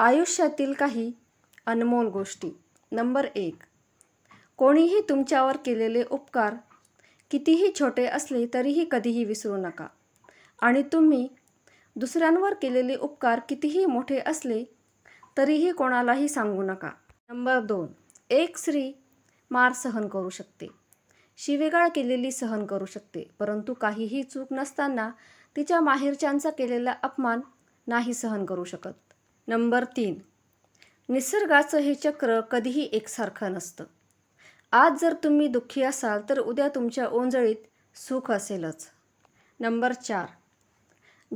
आयुष्यातील काही अनमोल गोष्टी. नंबर एक कोणीही तुमच्यावर केलेले उपकार कितीही छोटे असले तरीही कधीही विसरू नका. आणि तुम्ही दुसऱ्यांवर केलेले उपकार कितीही मोठे असले तरीही कोणालाही सांगू नका. नंबर दोन एक स्त्री मार सहन करू शकते. शिवेगाळ केलेली सहन करू शकते परंतु काहीही चूक नसताना तिच्या माहेरच्यांचा केलेला अपमान नाही सहन करू शकत. नंबर तीन. निसर्गाचं हे चक्र कधीही एकसारखं नसतं. आज जर तुम्ही दुःखी असाल तर उद्या तुमच्या ओंजळीत सुख असेलच. नंबर चार.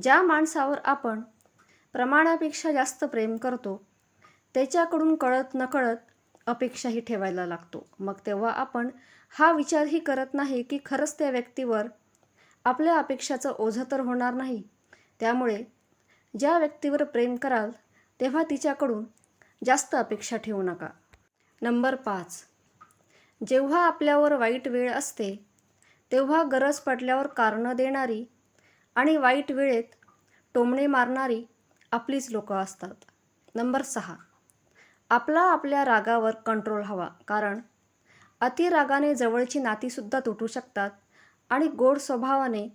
ज्या माणसावर आपण प्रमाणापेक्षा जास्त प्रेम करतो त्याच्याकडून कळत नकळत अपेक्षाही ठेवायला लागतो. मग तेव्हा आपण हा विचारही करत नाही की खरंच त्या व्यक्तीवर आपल्या अपेक्षाचं ओझं तर होणार नाही. त्यामुळे ज्या व्यक्तीवर प्रेम कराल तेव्हा तिच्याकडून जास्त अपेक्षा ठेवू नका. नंबर पाच. जेव्हा आपल्यावर वाईट वेळ असते तेव्हा गरज पडल्यावर कारणं देणारी आणि वाईट वेळेत टोमणे मारणारी आपलीच लोकं असतात. नंबर सहा. आपला आपल्या रागावर कंट्रोल हवा कारण अतिरागाने जवळची नातीसुद्धा तुटू शकतात आणि गोड स्वभावाने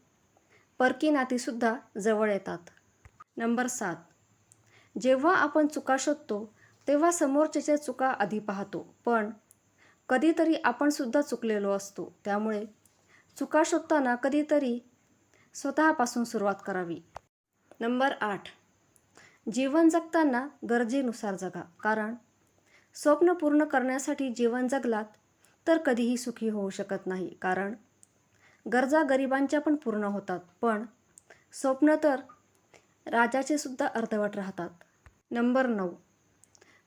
परकी नातीसुद्धा जवळ येतात. नंबर सात. जेव्हा आपण चुका शोधतो तेव्हा समोरच्याच्या चुका आधी पाहतो. पण कधीतरी आपण सुद्धा चुकलेलो असतो. त्यामुळे चुका शोधताना कधीतरी स्वतःपासून सुरुवात करावी. नंबर आठ. जीवन जगताना गरजेनुसार जगा. कारण स्वप्न पूर्ण करण्यासाठी जीवन जगलात तर कधीही सुखी होऊ शकत नाही. कारण गरजा गरिबांच्या पण पूर्ण होतात. पण स्वप्न तर राजाचे सुद्धा अर्धवट राहतात. नंबर नऊ.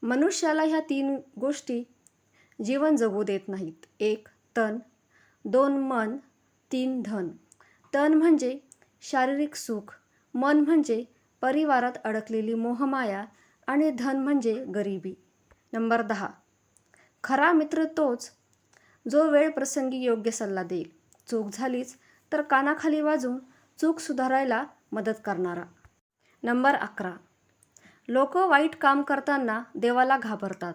मनुष्याला ह्या तीन गोष्टी जीवन जगू देत नाहीत. एक तन. दोन मन. तीन धन. तन म्हणजे शारीरिक सुख. मन म्हणजे परिवारात अडकलेली मोहमाया आणि धन म्हणजे गरिबी. नंबर दहा. खरा मित्र तोच जो वेळ प्रसंगी योग्य सल्ला देईल. चूक झालीच तर कानाखाली वाजून चूक सुधारायला मदत करणारा. नंबर अकरा. लोक वाईट काम करताना देवाला घाबरतात.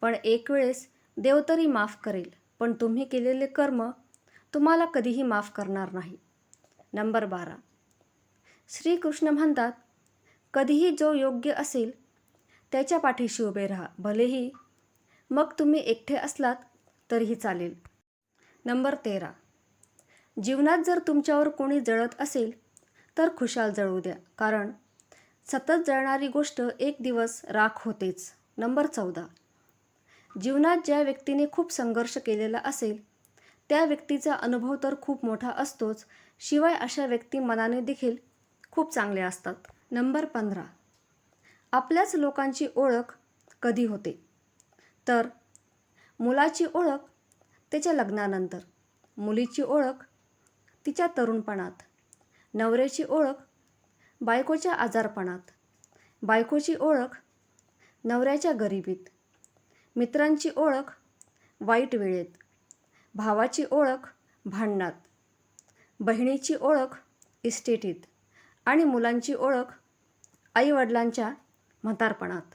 पण एक वेळेस देव तरी माफ करेल पण तुम्ही केलेले कर्म तुम्हाला कधीही माफ करणार नाही. नंबर बारा. श्रीकृष्ण म्हणतात कधीही जो योग्य असेल त्याच्या पाठीशी उभे राहा. भलेही मग तुम्ही एकटे असलात तरीही चालेल. नंबर तेरा. जीवनात जर तुमच्यावर कोणी जळत असेल तर खुशाल जळू द्या. कारण सतत जळणारी गोष्ट एक दिवस राख होतेच. नंबर चौदा. जीवनात ज्या व्यक्तीने खूप संघर्ष केलेला असेल त्या व्यक्तीचा अनुभव तर खूप मोठा असतोच शिवाय अशा व्यक्ती मनाने देखील खूप चांगले असतात. नंबर पंधरा. आपल्याच लोकांची ओळख कधी होते? तर मुलाची ओळख त्याच्या लग्नानंतर मुलीची ओळख तिच्या तरुणपणात नवऱ्याची ओळख बायकोच्या आजारपणात. बायकोची ओळख नवऱ्याच्या गरिबीत. मित्रांची ओळख वाईट वेळेत. भावाची ओळख भांडणात. बहिणीची ओळख इस्टेटीत. आणि मुलांची ओळख आईवडिलांच्या म्हातारपणात.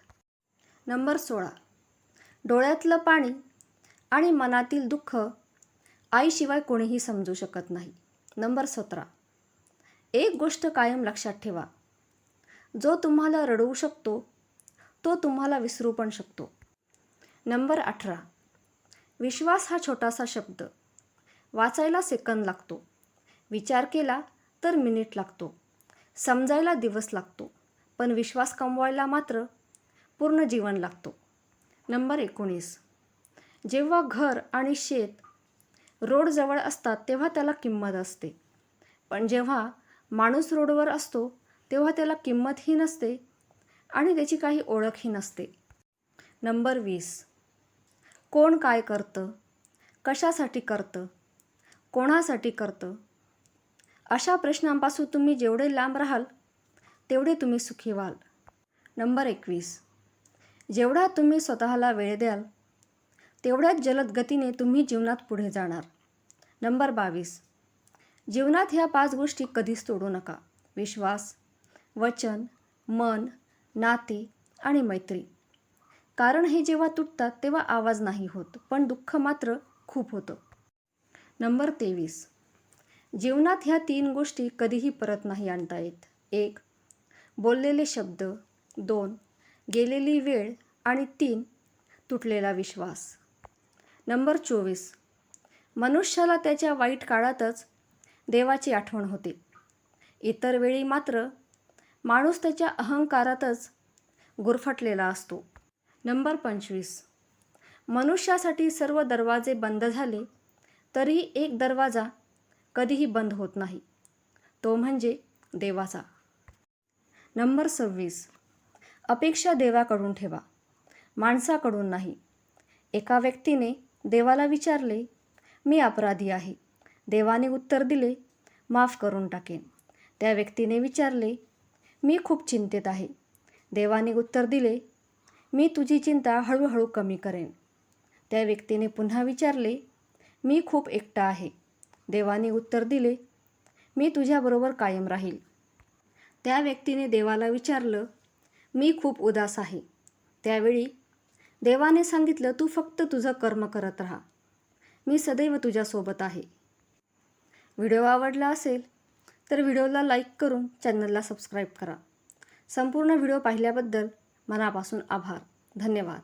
नंबर सोळा. डोळ्यातलं पाणी आणि मनातील दुःख आईशिवाय कोणीही समजू शकत नाही. नंबर सतरा. एक गोष्ट कायम लक्षात ठेवा. जो तुम्हाला रडवू शकतो तो तुम्हाला विसरू पण शकतो. नंबर अठरा. विश्वास हा छोटासा शब्द. वाचायला सेकंद लागतो. विचार केला तर मिनिट लागतो. समजायला दिवस लागतो. पण विश्वास कमवायला मात्र पूर्ण जीवन लागतो. नंबर एकोणीस. जेव्हा घर आणि शेत रोडजवळ असतात तेव्हा त्याला किंमत असते. पण जेव्हा माणूस रोडवर असतो तेव्हा त्याला किंमतही नसते आणि त्याची काही ओळखही नसते. नंबर वीस. कोण काय करतं? कशासाठी करतं? कोणासाठी करतं? अशा प्रश्नांपासून तुम्ही जेवढे लांब राहाल तेवढे तुम्ही सुखी व्हाल. नंबर एकवीस. जेवढा तुम्ही स्वतःला वेळ द्याल तेवढ्याच जलद गतीने तुम्ही जीवनात पुढे जाणार. नंबर बावीस. जीवनात ह्या पाच गोष्टी कधीच तोडू नका. विश्वास वचन मन नाते आणि मैत्री. कारण हे जेव्हा तुटतात तेव्हा आवाज नाही होत पण दुःख मात्र खूप होतं. नंबर तेवीस. जीवनात ह्या तीन गोष्टी कधीही परत नाही आणता येत. एक बोललेले शब्द. दोन गेलेली वेळ. आणि तीन तुटलेला विश्वास. नंबर चोवीस. मनुष्याला त्याच्या वाईट काळातच देवाची आठवण होते. इतर वेळी मात्र माणूस त्याच्या अहंकारातच गुरफटलेला असतो. नंबर पंचवीस. मनुष्यासाठी सर्व दरवाजे बंद झाले तरीही एक दरवाजा कधीही बंद होत नाही. तो म्हणजे देवाचा. नंबर सव्वीस. अपेक्षा देवाकडून ठेवा. माणसाकडून नाही. एका व्यक्तीने देवाला विचारले मी अपराधी आहे. देवाने उत्तर दिले माफ करून टाकेन. त्या व्यक्तीने विचारले मी खूप चिंतेत आहे. देवाने उत्तर दिले मी तुझी चिंता हळूहळू कमी करेन. त्या व्यक्तीने पुन्हा विचारले मी खूप एकटा आहे. देवाने उत्तर दिले मी तुझ्याबरोबर कायम राहील. त्या व्यक्तीने देवाला विचारलं मी खूप उदास आहे. त्यावेळी देवाने सांगितलं तू फक्त तुझं कर्म करत राहा. मी सदैव तुझ्यासोबत आहे. व्हिडिओ आवडला असेल तर व्हिडिओला लाईक करून चॅनलला सबस्क्राईब करा. संपूर्ण व्हिडिओ पाहिल्याबद्दल मनापासून आभार. धन्यवाद.